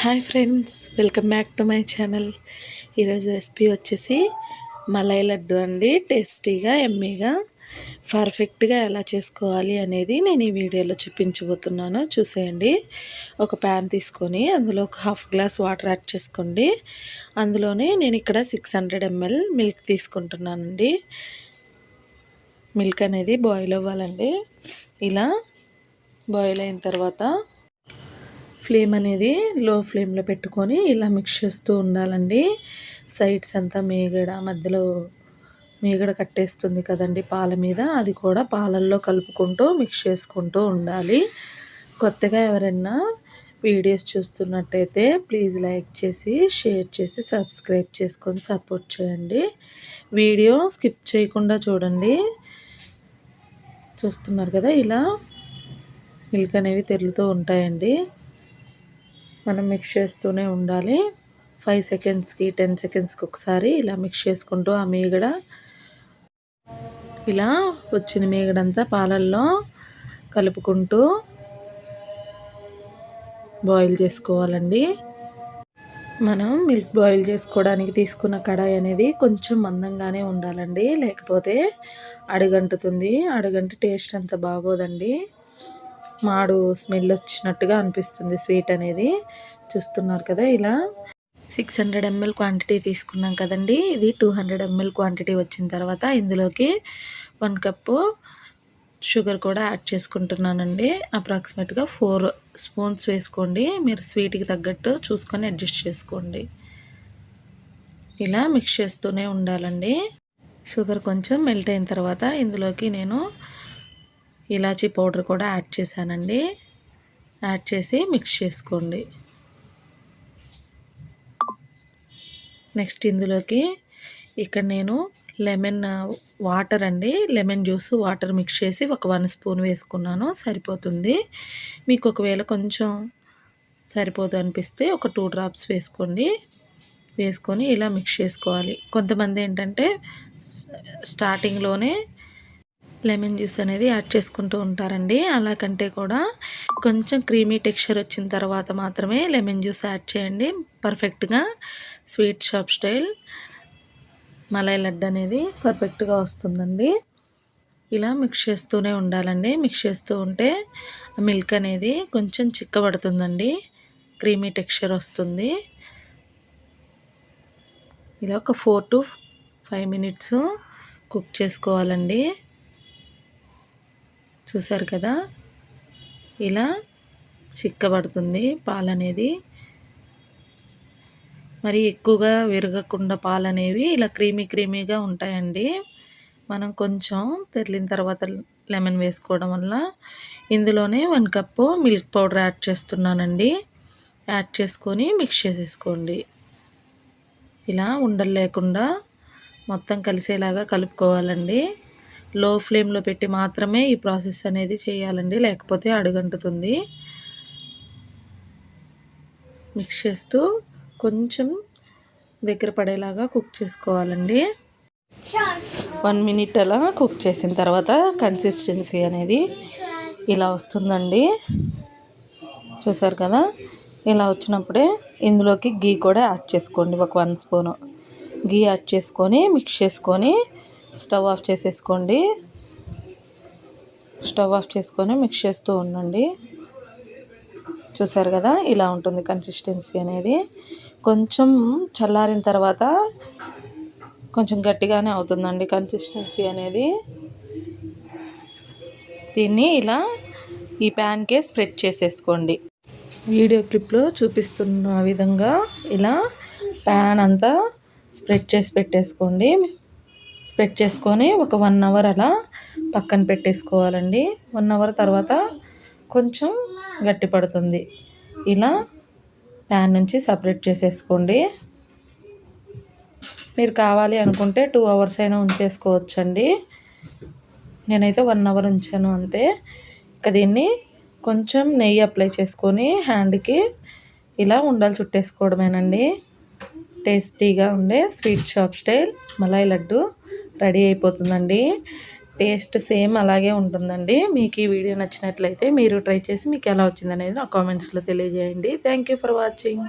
Hi friends welcome back to my channel. ఈరోజు recipe వచ్చేసి మలై లడ్డు అండి. టేస్టీగా ఎమ్మీగా పర్ఫెక్ట్గా ఎలా చేసుకోవాలి అనేది నేను ఈ వీడియోలో చూపించబోతున్నాను. చూసేయండి. ఒక ప్యాన్ తీసుకొని అందులో ఒక హాఫ్ గ్లాస్ వాటర్ యాడ్ చేసుకోండి. అందులోనే నేను ఇక్కడ సిక్స్ హండ్రెడ్ ఎంఎల్ మిల్క్ తీసుకుంటున్నానండి. మిల్క్ అనేది బాయిల్ అవ్వాలండి. ఇలా బాయిల్ అయిన తర్వాత ఫ్లేమ్ అనేది లో ఫ్లేమ్లో పెట్టుకొని ఇలా మిక్స్ చేస్తూ ఉండాలండి. సైడ్స్ అంతా మేగడ మధ్యలో మేగడ కట్టేస్తుంది కదండి పాల మీద. అది కూడా పాలల్లో కలుపుకుంటూ మిక్స్ చేసుకుంటూ ఉండాలి. కొత్తగా ఎవరైనా వీడియోస్ చూస్తున్నట్టయితే ప్లీజ్ లైక్ చేసి షేర్ చేసి సబ్స్క్రైబ్ చేసుకొని సపోర్ట్ చేయండి. వీడియో స్కిప్ చేయకుండా చూడండి. చూస్తున్నారు కదా ఇలా మిల్క్ అనేవి తెరులుతూ ఉంటాయండి. మనం మిక్స్ చేస్తూనే ఉండాలి. ఫైవ్ సెకండ్స్కి టెన్ సెకండ్స్కి ఒకసారి ఇలా మిక్స్ చేసుకుంటూ ఆ మీగడ ఇలా వచ్చిన మీగడంతా పాలల్లో కలుపుకుంటూ బాయిల్ చేసుకోవాలండి. మనం మిల్క్ బాయిల్ చేసుకోవడానికి తీసుకున్న కడాయి అనేది కొంచెం మందంగానే ఉండాలండి. లేకపోతే అడుగంటుతుంది. అడుగంటి టేస్ట్ అంత బాగోదండి. మాడు స్మెల్ వచ్చినట్టుగా అనిపిస్తుంది స్వీట్ అనేది. చూస్తున్నారు కదా ఇలా. సిక్స్ హండ్రెడ్ ఎంఎల్ క్వాంటిటీ తీసుకున్నాం కదండి. ఇది టూ హండ్రెడ్ ఎంఎల్ క్వాంటిటీ వచ్చిన తర్వాత ఇందులోకి వన్ కప్పు షుగర్ కూడా యాడ్ చేసుకుంటున్నానండి. అప్రాక్సిమేట్గా ఫోర్ స్పూన్స్ వేసుకోండి. మీరు స్వీట్కి తగ్గట్టు చూసుకొని అడ్జస్ట్ చేసుకోండి. ఇలా మిక్స్ చేస్తూనే ఉండాలండి. షుగర్ కొంచెం మెల్ట్ అయిన తర్వాత ఇందులోకి నేను ఇలాచీ పౌడర్ కూడా యాడ్ చేశానండి. యాడ్ చేసి మిక్స్ చేసుకోండి. నెక్స్ట్ ఇందులోకి ఇక్కడ నేను లెమన్ వాటర్ అండి. లెమన్ జ్యూస్ వాటర్ మిక్స్ చేసి ఒక వన్ స్పూన్ వేసుకున్నాను. సరిపోతుంది. మీకు ఒకవేళ కొంచెం సరిపోదు అనిపిస్తే ఒక టూ డ్రాప్స్ వేసుకోండి. వేసుకొని ఇలా మిక్స్ చేసుకోవాలి. కొంతమంది ఏంటంటే స్టార్టింగ్లోనే లెమన్ జ్యూస్ అనేది యాడ్ చేసుకుంటూ ఉంటారండి. అలా కంటే కూడా కొంచెం క్రీమీ టెక్స్చర్ వచ్చిన తర్వాత మాత్రమే లెమన్ జ్యూస్ యాడ్ చేయండి. పర్ఫెక్ట్గా sweet shop style malai laddu అనేది పర్ఫెక్ట్గా వస్తుందండి. ఇలా మిక్స్ చేస్తూనే ఉండాలండి. మిక్స్ చేస్తూ ఉంటే మిల్క్ అనేది కొంచెం చిక్కబడుతుందండి. క్రీమీ టెక్స్చర్ వస్తుంది. ఇలా ఒక four to five minutes cook చేసుకోవాలండి. చూసారు కదా? ఇలా చిక్కబడుతుంది పాలు అనేది మరి ఎక్కువగా విరగకుండా పాలు అనేవి ఇలా క్రీమీ క్రీమీగా ఉంటాయండి. మనం కొంచెం తెరిలిన తర్వాత లెమన్ వేసుకోవడం వల్ల ఇందులోనే one cup milk powder add చేస్తున్నానండి. యాడ్ చేసుకొని మిక్స్ చేసేసుకోండి. ఇలా ఉండలు లేకుండా మొత్తం కలిసేలాగా కలుపుకోవాలండి. లో ఫ్లేమ్లో పెట్టి మాత్రమే ఈ ప్రాసెస్ అనేది చేయాలండి. లేకపోతే అడుగంటుతుంది. మిక్స్ చేస్తూ కొంచెం దగ్గర పడేలాగా కుక్ చేసుకోవాలండి. వన్ మినిట్ అలా కుక్ చేసిన తర్వాత కన్సిస్టెన్సీ అనేది ఇలా వస్తుందండి. చూసారు కదా? ఇలా వచ్చినప్పుడే ఇందులోకి గీ కూడా యాడ్ చేసుకోండి. ఒక వన్ స్పూను. గీ యాడ్ చేసుకొని మిక్స్ చేసుకొని స్టవ్ ఆఫ్ చేసేసుకోండి. స్టవ్ ఆఫ్ చేసుకొని మిక్స్ చేస్తూ ఉండండి. చూసారు కదా ఇలా ఉంటుంది కన్సిస్టెన్సీ అనేది. కొంచెం చల్లారిన తర్వాత కొంచెం గట్టిగానే అవుతుందండి కన్సిస్టెన్సీ అనేది. దీన్ని ఇలా ఈ ప్యాన్కే స్ప్రెడ్ చేసేసుకోండి. వీడియో క్లిప్లో చూపిస్తున్న విధంగా ఇలా ప్యాన్ అంతా స్ప్రెడ్ చేసి పెట్టేసుకోండి. స్ప్రెడ్ చేసుకొని ఒక వన్ అవర్ అలా పక్కన పెట్టేసుకోవాలండి. వన్ అవర్ తర్వాత కొంచెం గట్టి పడుతుంది. ఇలా ప్యాన్ నుంచి సపరేట్ చేసేసుకోండి. మీరు కావాలి అనుకుంటే టూ అవర్స్ అయినా ఉంచేసుకోవచ్చండి. నేనైతే వన్ అవర్ ఉంచాను అంతే. ఇంకా దీన్ని కొంచెం నెయ్యి అప్లై చేసుకొని హ్యాండ్కి ఇలా ఉండాలి చుట్టేసుకోవడమేనండి. టేస్టీగా ఉండే sweet shop style malai laddu ready అయిపోతుందండి. టేస్ట్ సేమ్ అలాగే ఉంటుందండి. మీకు ఈ వీడియో నచ్చినట్లయితే మీరు ట్రై చేసి మీకు ఎలా వచ్చిందనేది నా కామెంట్స్లో తెలియజేయండి. Thank you for watching.